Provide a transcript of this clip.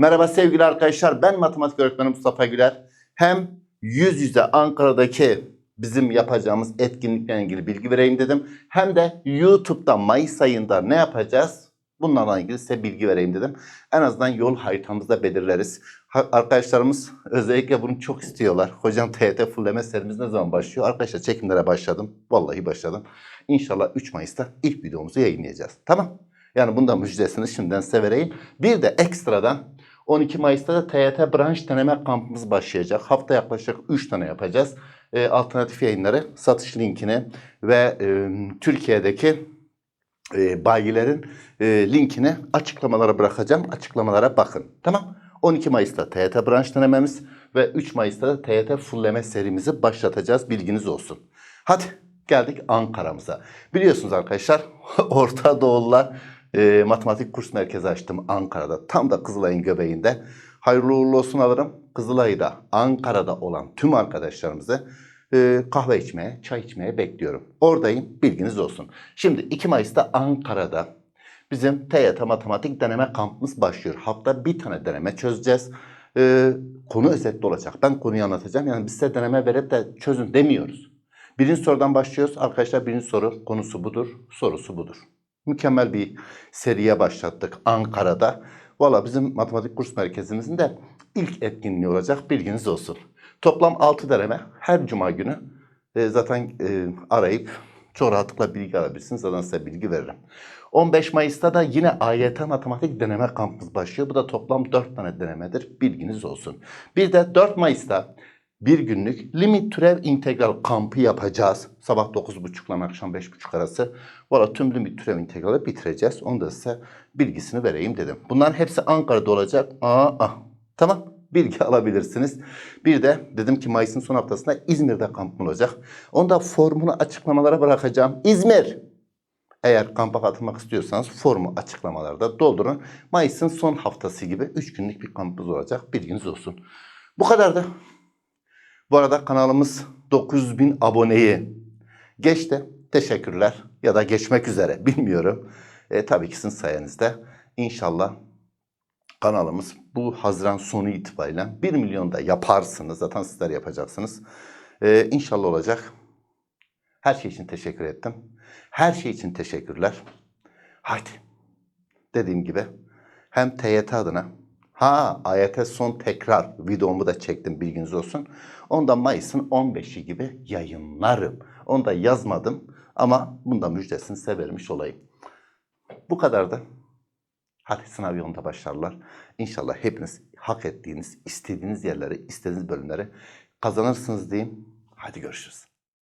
Merhaba sevgili arkadaşlar. Ben matematik öğretmeni Mustafa Güler. Hem yüz yüze Ankara'daki bizim yapacağımız etkinlikle ilgili bilgi vereyim dedim. Hem de YouTube'da Mayıs ayında ne yapacağız? Bunlarla ilgili size bilgi vereyim dedim. En azından yol haritamızda belirleriz. Arkadaşlarımız özellikle bunu çok istiyorlar. Hocam TYT fulleme serimiz ne zaman başlıyor? Arkadaşlar çekimlere başladım. Vallahi başladım. İnşallah 3 Mayıs'ta ilk videomuzu yayınlayacağız. Tamam. Yani bundan müjdesini şimdiden size vereyim. Bir de ekstradan 12 Mayıs'ta da TYT branş deneme kampımız başlayacak. Hafta yaklaşık 3 tane yapacağız. E, alternatif yayınları satış linkini ve e, Türkiye'deki e, bayilerin e, linkini açıklamalara bırakacağım. Açıklamalara bakın. Tamam. 12 Mayıs'ta TYT branş denememiz ve 3 Mayıs'ta da TYT fulleme serimizi başlatacağız. Bilginiz olsun. Hadi geldik Ankara'mıza. Biliyorsunuz arkadaşlar Orta Doğulular e, matematik kurs merkezi açtım Ankara'da. Tam da Kızılay'ın göbeğinde. Hayırlı uğurlu olsun alırım. Kızılay'da, Ankara'da olan tüm arkadaşlarımızı e, kahve içmeye, çay içmeye bekliyorum. Oradayım, bilginiz olsun. Şimdi 2 Mayıs'ta Ankara'da bizim TYT Matematik Deneme Kampımız başlıyor. Hafta bir tane deneme çözeceğiz. E, konu özetli olacak. Ben konuyu anlatacağım. Yani biz size deneme verip de çözün demiyoruz. Birinci sorudan başlıyoruz. Arkadaşlar birinci soru konusu budur, sorusu budur. Mükemmel bir seriye başlattık Ankara'da. Valla bizim matematik kurs merkezimizin de ilk etkinliği olacak bilginiz olsun. Toplam 6 deneme her cuma günü e, zaten e, arayıp çok rahatlıkla bilgi alabilirsiniz. Zaten size bilgi veririm. 15 Mayıs'ta da yine AYT matematik deneme kampımız başlıyor. Bu da toplam 4 tane denemedir. Bilginiz olsun. Bir de 4 Mayıs'ta bir günlük limit türev integral kampı yapacağız. Sabah 9.30 ile akşam 5.30 arası. Valla tüm limit türev integrali bitireceğiz. Onu da size bilgisini vereyim dedim. Bunların hepsi Ankara'da olacak. Aa, ah. Tamam. Bilgi alabilirsiniz. Bir de dedim ki Mayıs'ın son haftasında İzmir'de kampım olacak. Onu da formunu açıklamalara bırakacağım. İzmir. Eğer kampa katılmak istiyorsanız formu açıklamalarda doldurun. Mayıs'ın son haftası gibi 3 günlük bir kampımız olacak. Bilginiz olsun. Bu kadardı. Bu arada kanalımız 9000 aboneyi geçti. Teşekkürler ya da geçmek üzere bilmiyorum. E, tabii ki sizin sayenizde inşallah kanalımız bu Haziran sonu itibariyle 1 milyon da yaparsınız. Zaten sizler yapacaksınız. E, inşallah olacak. Her şey için teşekkür ettim. Her şey için teşekkürler. Haydi. Dediğim gibi hem TYT adına ha AYT son tekrar videomu da çektim bilginiz olsun. Onu da Mayıs'ın 15'i gibi yayınlarım. Onu da yazmadım ama bunda müjdesini size vermiş olayım. Bu kadardı. Hadi sınav yolunda başarılar. İnşallah hepiniz hak ettiğiniz, istediğiniz yerleri, istediğiniz bölümleri kazanırsınız diyeyim. Hadi görüşürüz.